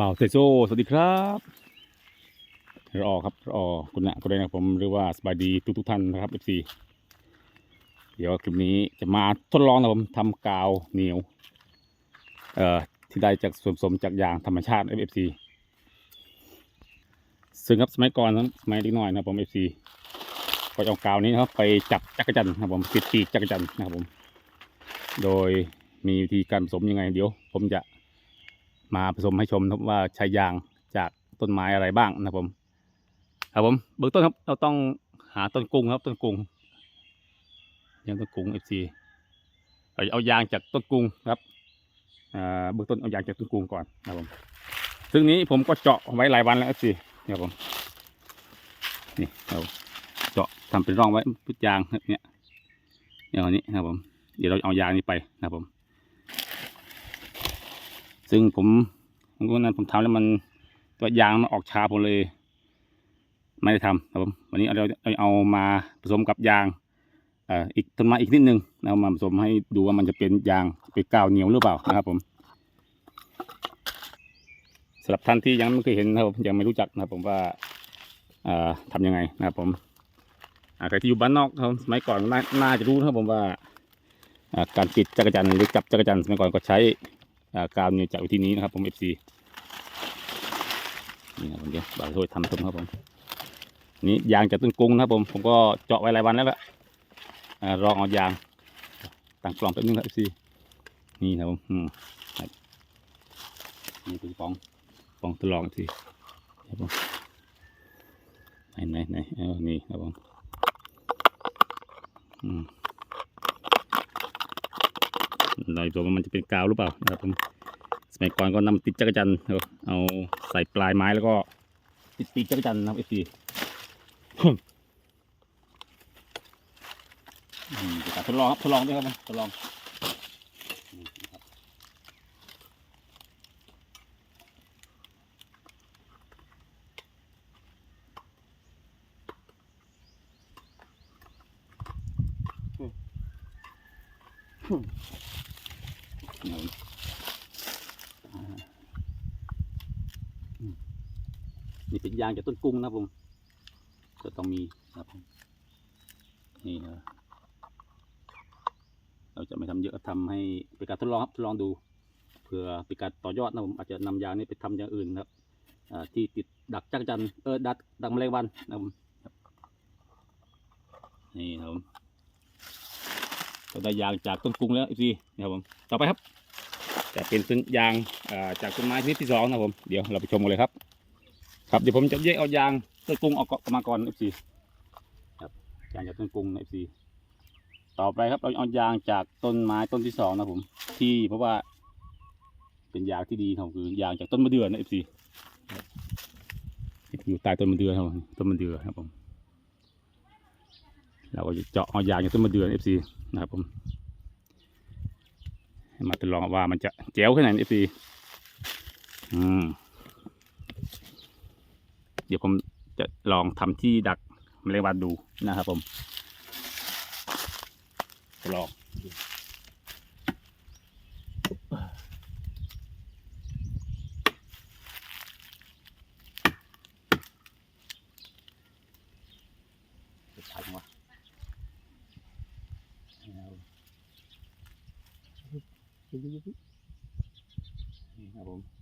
บ่าวเตโซสวัสดีครับรอครับรอคุณนะคุณได้นะผมหรือว่าสบายดีทุกทุกท่านนะครับเอฟซีเดี๋ยวคลิปนี้จะมาทดลองนะผมทำกาวเหนียว เอ่อที่ได้จากส่วนผสมจากยางธรรมชาติเอฟซีซึ่งครับสมัยก่อนนะสมัยเล็กน้อยนะผมเอฟซีก็จะเอากาวนี้นะครับไปจับจักรจันนะครับผมติดปีกจักรจันนะครับผม โดยมีวิธีการผสมยังไงเดี๋ยว ผมจะ มาผสมให้ชมนะครับว่าใช้ยางจากต้นไม้อะไรบ้างนะครับผมครับผมเบื้องต้นครับเราต้องหาต้นกุ้งครับต้นกุ้งยางต้นกุ้งเอฟซีเราเอายางจากต้นกุ้งครับเบื้องต้นเอายางจากต้นกุ้งก่อนนะครับผมซึ่งนี้ผมก็เจาะไว้หลายวันแล้วเอฟซีครับผมนี่เราเจาะทำเป็นร่องไว้พุดยางเนี่ยอย่างนี้นะครับผมเดี๋ยวเราเอายางนี้ไปนะครับผม ซึ่งผมผมวันนั้นผมทำแล้วมันตัวยางมันออกชาผมเลย ไม่ได้ทำครับผมวันนี้เราเอาเอามาผสมกับยางอ่ออีกต้นไม้อีกนิดนึงเอามาผสมให้ดูว่ามันจะเป็นยางเป็นกาวเหนียวหรือเปล่านะครับผมสำหรับท่านที่ยังไม่เคยเห็นนะครับยังไม่รู้จักนะครับผมว่าเอ่อทำยังไงนะครับผมใครที่อยู่บ้านนอกครับสมัยก่อนน่าน่าจะรู้นะครับผมว่าการติดจักรจันทร์หรือจับจักรจันทร์สมัยก่อนก็ใช้ กาวเนี่ยจากวิธีนี้นะครับผม FC นี่นะครับผมเดี๋ยวบางโทษทำตรงครับผมนี่ยางจากต้นกรุงนะครับผมผมก็เจาะไว้หลายวันแล้วละรองเอายางตั้งกล่องแป๊บนึงครับ FC นี่นะครับผมอืมนี่เป็นปองปองทดลองอีกทีครับผมไหนไหนไหนเออนี่ครับผมอืม ลอยตัวมันจะเป็นกาวหรือเปล่านะครับผมสมัยก่อนก็นำติดจักรจันทร์เอาเอาใส่ปลายไม้แล้วก็ติดปีกจักรจันทร์นะครับเอฟซีทดลองครับทดลองด้วยครับผมทดลอง ครับนี่อ่าอืมนี่เป็นยางจากต้นกุ้งนะผมจะต้องมีนะครับผมนี่นะเราจะไม่ทำเยอะทำให้เป็นการทดลองครับทดลองดูเผื่อเป็นการต่อยอดนะผมอาจจะนำยางนี้ไปทำอย่างอื่นนะครับที่ติดดักจักจันเออดักดักแมลงวันนะครับผมนี่ครับ เราได้ยางจากต้นกุ้งแล้วอีกทีนะครับผมต่อไปครับ จะเป็นต้นยางจากต้นไม้ชนิดที่สองนะครับผมเดี๋ยวเราไปชมกันเลยครับ ครับเดี๋ยวผมจะแยกเอายางต้นกรุงออกมาก่อนเอฟซีครับยางจากต้นกรุงเอฟซีต่อไปครับเราเอายางจากต้นไม้ต้นที่สองนะผม ที่เพราะว่า เป็นยางที่ดีครับคือยางจากต้นมะเดื่อนะเอฟซีอยู่ใต้ต้นมะเดื่อครับผมต้นมะเดื่อครับผม เราก็จะเจาะเอายางอย่างต้นมะเดื่อเอฟซีนะครับผมมาทดลองว่ามันจะแจ๋วแค่ไหนเอฟซีอืมเดี๋ยวผมจะลองทำที่ดักแมลงวันดูนะครับผมทดลองจะทันวะ เอานี่ครับผม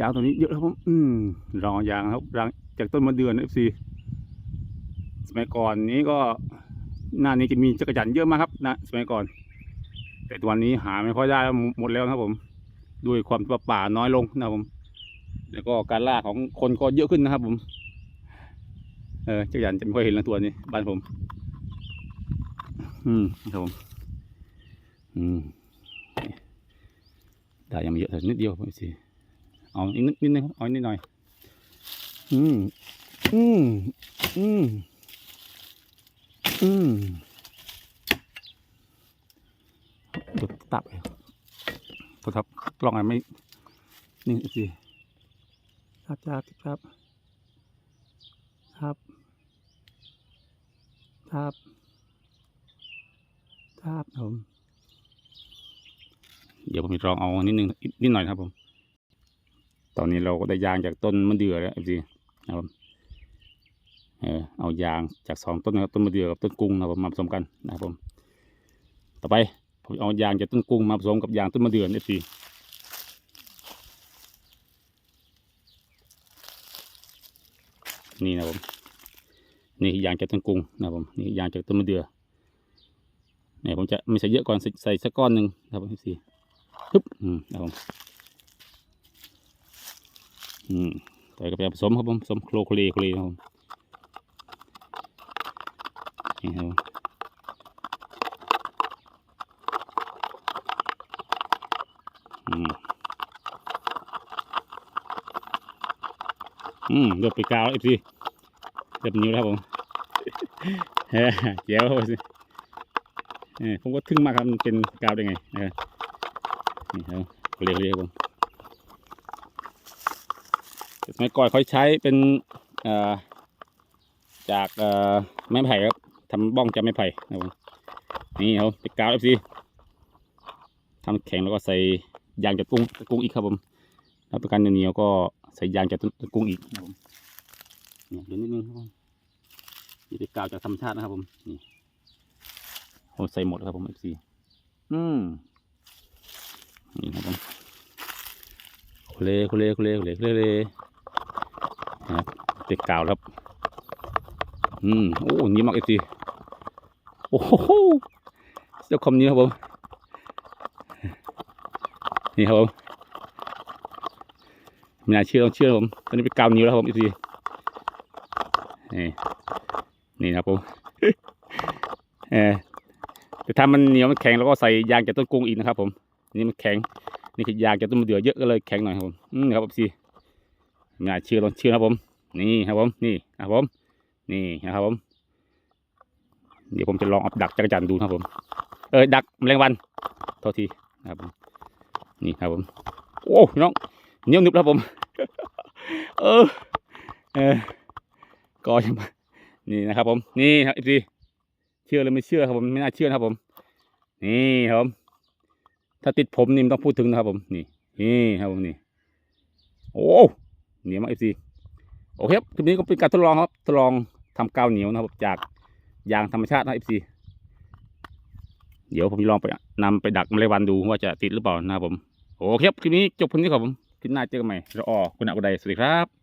ยางตัวนี้เยอะครับผมอืมรองยางครับรางจากต้นมะเดือนเอฟซีสมัยก่อนนี้ก็หน้านี้จะมีจักรจันเยอะมากครับนะสมัยก่อน แต่ตัวนนี้หาไม่ค่อยได้หมดแล้วครับผม ด้วยความที่ว่าป่าน้อยลงนะครับผม แล้วก็การล่าของคนก็เยอะขึ้นนะครับ ผมเออจักรยานจะไม่ค่อยเห็นแล้วตัวนี้บ้านผม อืมครับผม อืม ได้ยังไม่เยอะแต่นิดเดียวผมสิ เอาอีกนิดนิดนึงครับเอาอีกนิดหน่อย อืม อืม อืม อืมเดี๋ยวตับเลยโทษครับกล้องอะไรไม่ นี่สิครับครับครับ ครับ ครับ ครับผม เดี๋ยวผมจะลองเอานิดนึงนิดหน่อยครับผม ตอนนี้เราก็ได้ยางจากต้นมะเดื่อแล้วสินะครับเออเอายางจากสองต้นนะครับต้นมะเดื่อกับต้นกุ้งนะครับผมมาผสมกันนะครับผม ต่อไปผมเอายางจากต้นกุ้งมาผสมกับยางต้นมะเดื่อนี่สินี่นะผมนี่ยางจากต้นกุ้งนะผมนี่ยางจากต้นมะเดื่อเนี่ยผมจะไม่ใส่เยอะก่อนใส่สักก้อนหนึ่งนะครับผมสิปึ๊บอืมนะผม อืมใส่กับยาผสมครับผมผสมโคลโคลีโคลีครับผมนี่ครับอืมอืมเดือบไปกาวเอฟซีเดือบนิ้วแล้วครับผมเฮ้ยเจ๋วสิเออผมก็ทึ่งมากครับมันเป็นกาวได้ไงนะครับนี่ครับเรียกเรียกผม สมัยก่อนเขาใช้เป็นจากไม้ไผ่ครับทำบ้องจากไม้ไผ่นะครับผมนี่ครับเป็นกาวเอฟซีทำแข็งแล้วก็ใส่ยางจากกุ้งกุ้งอีกครับผมแล้วประกันเหนียวก็ใส่ยางจากกุ้งอีกนะครับผมเนี่ยเดี๋ยวนิดนึงครับผมนี่เป็นกาวจากธรรมชาตินะครับผมนี่ผมใส่หมดครับผมเอฟซีอืมนี่ครับผมโคเลโคเลโคเลโคเลโคเล เลนะครับเด็กกาวครับ อืมโอ้นี่มากเอฟซีโอ้โหเจ้าคมนี้ครับผม นี่ครับผมไม่น่าเชื่อต้องเชื่อผม ตอนนี้เป็นกาวนิ้วแล้วครับผมเอฟซีนี่นี่นะครับผมเออแต่ถ้ามันเหนียวมันแข็งแล้วก็ใส่ยางจากต้นกรุงอีกนะครับ ผม นี่มันแข็ง นี่คือยางจะต้นมะเดื่อเยอะก็เลยแข็งหน่อยครับผม อืมครับพี่ไม่ น่าเชื่อลองเชื่อนะครับผม นี่ครับผมนี่นะครับผม นี่นะครับผม เดี๋ยวผมจะลองเอาดักจักรจันดูนะครับผม เออดักแมลงวันโทษทีนะครับผมนี่ครับผม โอ้น้องเหนียวนึบแล้วครับผม เออเออก็ยังมนี่นะครับผม นี่ครับพี่เชื่อหรือไม่เชื่อครับผมไม่น่าเชื่อนะครับผม นี่ครับผมถ้าติดผมนี่มันต้องพูดถึงนะครับผม นี่นี่ครับผมนี่ โอ้ เหนียวมากเอฟซีโอเคครับคลิปนี้ก็เป็นการทดลองครับทดลองทำกาวเหนียวนะครับจากยางธรรมชาตินะเอฟซีเดี๋ยวผมจะลองไปนำไปดักแมลงวันดูว่าจะติดหรือเปล่านะครับผมโอเคครับคลิปนี้จบเพียงเท่านี้ครับผมคลิปหน้าเจอกันใหม่รอคุณอากุไดสวัสดีครับ